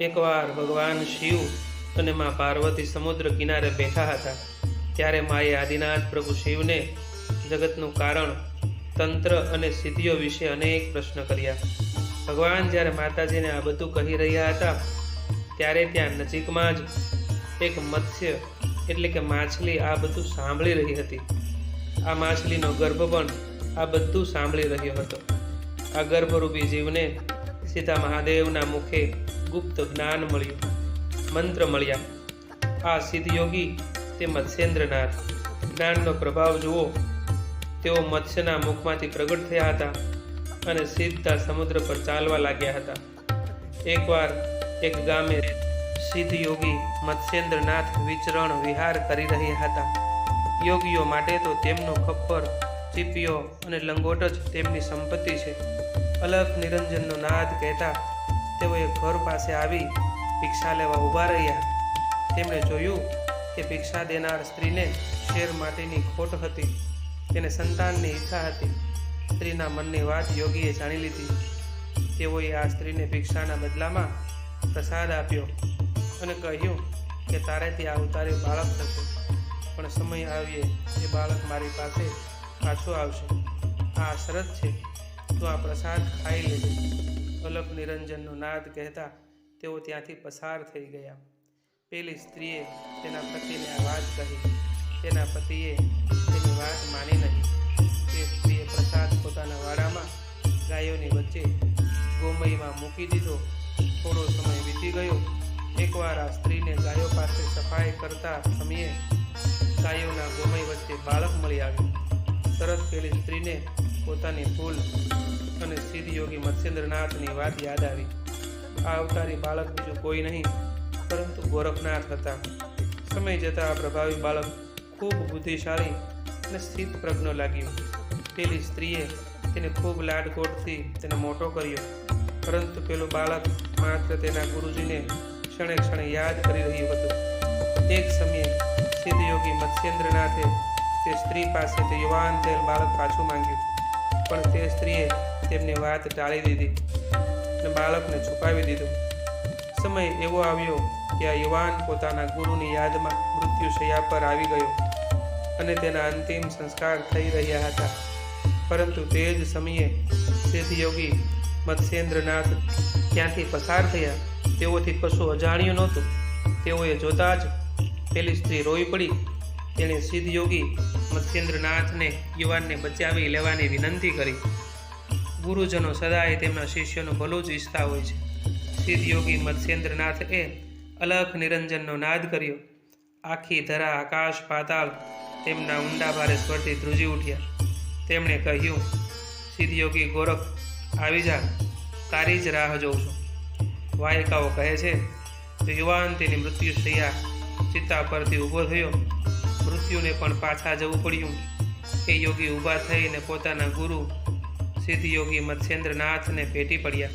એકવાર ભગવાન શિવ અને મા પાર્વતી સમુદ્ર કિનારે બેઠા હતા, ત્યારે માએ આદિનાથ પ્રભુ શિવને જગતનું કારણ, તંત્ર અને સિદ્ધિઓ વિશે અનેક પ્રશ્ન કર્યા. ભગવાન જ્યારે માતાજીને આ બધું કહી રહ્યા હતા, ત્યારે ત્યાં નજીકમાં જ એક મત્સ્ય એટલે કે માછલી આ બધું સાંભળી રહી હતી. આ માછલીનો ગર્ભ પણ આ બધું સાંભળી રહ્યો હતો. આ ગર્ભરૂપી જીવને સીધા મહાદેવના મુખે ગુપ્ત જ્ઞાન મળ્યું, મંત્ર મળ્યા. આ સિદ્ધયોગી તે મત્સ્યેન્દ્રનાથ. જ્ઞાનનો પ્રભાવ જુઓ, તેઓ મત્સ્યના મુખમાંથી પ્રગટ થયા હતા અને સીધા સમુદ્ર પર ચાલવા લાગ્યા હતા. એકવાર એક ગામે સિદ્ધયોગી મત્સ્યેન્દ્રનાથ વિચરણ વિહાર કરી રહ્યા હતા. યોગીઓ માટે તો તેમનો ખપ્પર, ચીપિયો અને લંગોટ જ તેમની સંપત્તિ છે. અલખ નિરંજનનો નાદ કહેતા તેઓએ ઘર પાસે આવી ભિક્ષા લેવા ઊભા રહ્યા. તેમણે જોયું કે ભિક્ષા દેનાર સ્ત્રીને શેર માટેની ખોટ હતી. તેને સંતાનની ઈચ્છા હતી. સ્ત્રીના મનની વાત યોગીએ જાણી લીધી. તેઓએ આ સ્ત્રીને ભિક્ષાના બદલામાં પ્રસાદ આપ્યો અને કહ્યું કે તારે ત્યાં ઉતારે બાળક થશે. પણ સમય આવીએ, એ બાળક મારી પાસે પાછો આવશે. આ શરત છે. તું આ પ્રસાદ ખાઈ લેજો અલગ નિરંજનનો નાદ કહેતા તેઓ ત્યાંથી પસાર થઈ ગયા. પેલી સ્ત્રીએ તેના પતિને આ વાત કહી. તેના પતિએ તેની વાત માની નહીં. તે સ્ત્રીએ પ્રસાદ પોતાના વાડામાં ગાયોની વચ્ચે ગોમયમાં મૂકી દીધો. થોડો સમય વીતી ગયો. એકવાર આ સ્ત્રીને ગાયો પાસે સફાઈ કરતા સમયે ગાયોના ગોમય વચ્ચે બાળક મળી આવ્યું. તરત પેલી સ્ત્રીને પોતાની ભૂલ અને સિદ્ધયોગી મત્સ્યેન્દ્રનાથની વાત યાદ આવી. આ અવતારી બાળક બીજું કોઈ નહીં, પરંતુ ગોરખનાથ હતા. સમય જતાં આ પ્રભાવી બાળક ખૂબ બુદ્ધિશાળી અને સ્થિત પ્રજ્ઞ લાગ્યું. પેલી સ્ત્રીએ તેને ખૂબ લાડકોટથી તેને મોટો કર્યો. પરંતુ પેલું બાળક માત્ર તેના ગુરુજીને ક્ષણે ક્ષણે યાદ કરી રહ્યું હતું. એક સમયે સિદ્ધયોગી મત્સ્યેન્દ્રનાથે તે સ્ત્રી પાસેથી યુવાન તેલ બાળક પાછું માંગ્યું. પણ તે સ્ત્રીએ તેમની વાત ટાળી દીધી અને બાળકને છુપાવી દીધું. સમય એવો આવ્યો કે આ યુવાન પોતાના ગુરુની યાદમાં મૃત્યુશૈયા પર આવી ગયો અને તેના અંતિમ સંસ્કાર થઈ રહ્યા હતા. પરંતુ તે જ સમયે સિદ્ધયોગી મત્સ્યેન્દ્રનાથ ત્યાંથી પસાર થયા? તેઓથી કશું અજાણ્યું નહોતું. તેઓએ જોતા જ પેલી સ્ત્રી રોઈ પડી તેણે સિદ્ધયોગી મત્સ્યેન્દ્રનાથને, યુવાનને બચાવી લેવાની વિનંતી કરી. ગુરુજનો સદાય તેમના શિષ્યનું ભલું જ ઈચ્છતા હોય છે. સિદ્ધયોગી મત્સ્યેન્દ્રનાથે અલખ નિરંજનનો નાદ કર્યો. આખી ધરા આકાશ પાતાળ તેમના ઊંડા ભારે સ્વરથી ધ્રુજી ઉઠ્યા. તેમણે કહ્યું, સિદ્ધયોગી ગોરખ, આવી જા. તારી જ રાહ જોઉં છું. વાયકાઓ કહે છે યુવાન તેની મૃત્યુશૈયા ચિત્તા પરથી ઊભો થયો. મૃત્યુને પણ પાછા જવું પડ્યું. એ યોગી ઊભા થઈને પોતાના ગુરુ, સિદ્ધયોગી મત્સ્યેન્દ્રનાથને ભેટી પડ્યા.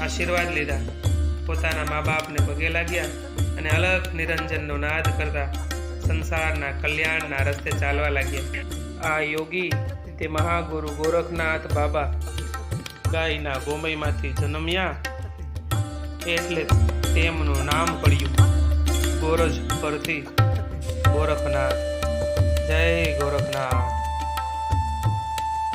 આશીર્વાદ લીધા. પોતાના મા બાપને પગે લાગ્યા અને અલગ નિરંજનનો નાદ કરતા સંસારના કલ્યાણના રસ્તે ચાલવા લાગ્યા. આ યોગી તે મહાગુરુ ગોરખનાથ બાબા ગાયના ગોમયમાંથી જન્મ્યા એટલે તેમનું નામ પડ્યું ગોરજ પરથી ગોરખનાથ. જય ગોરખનાથ.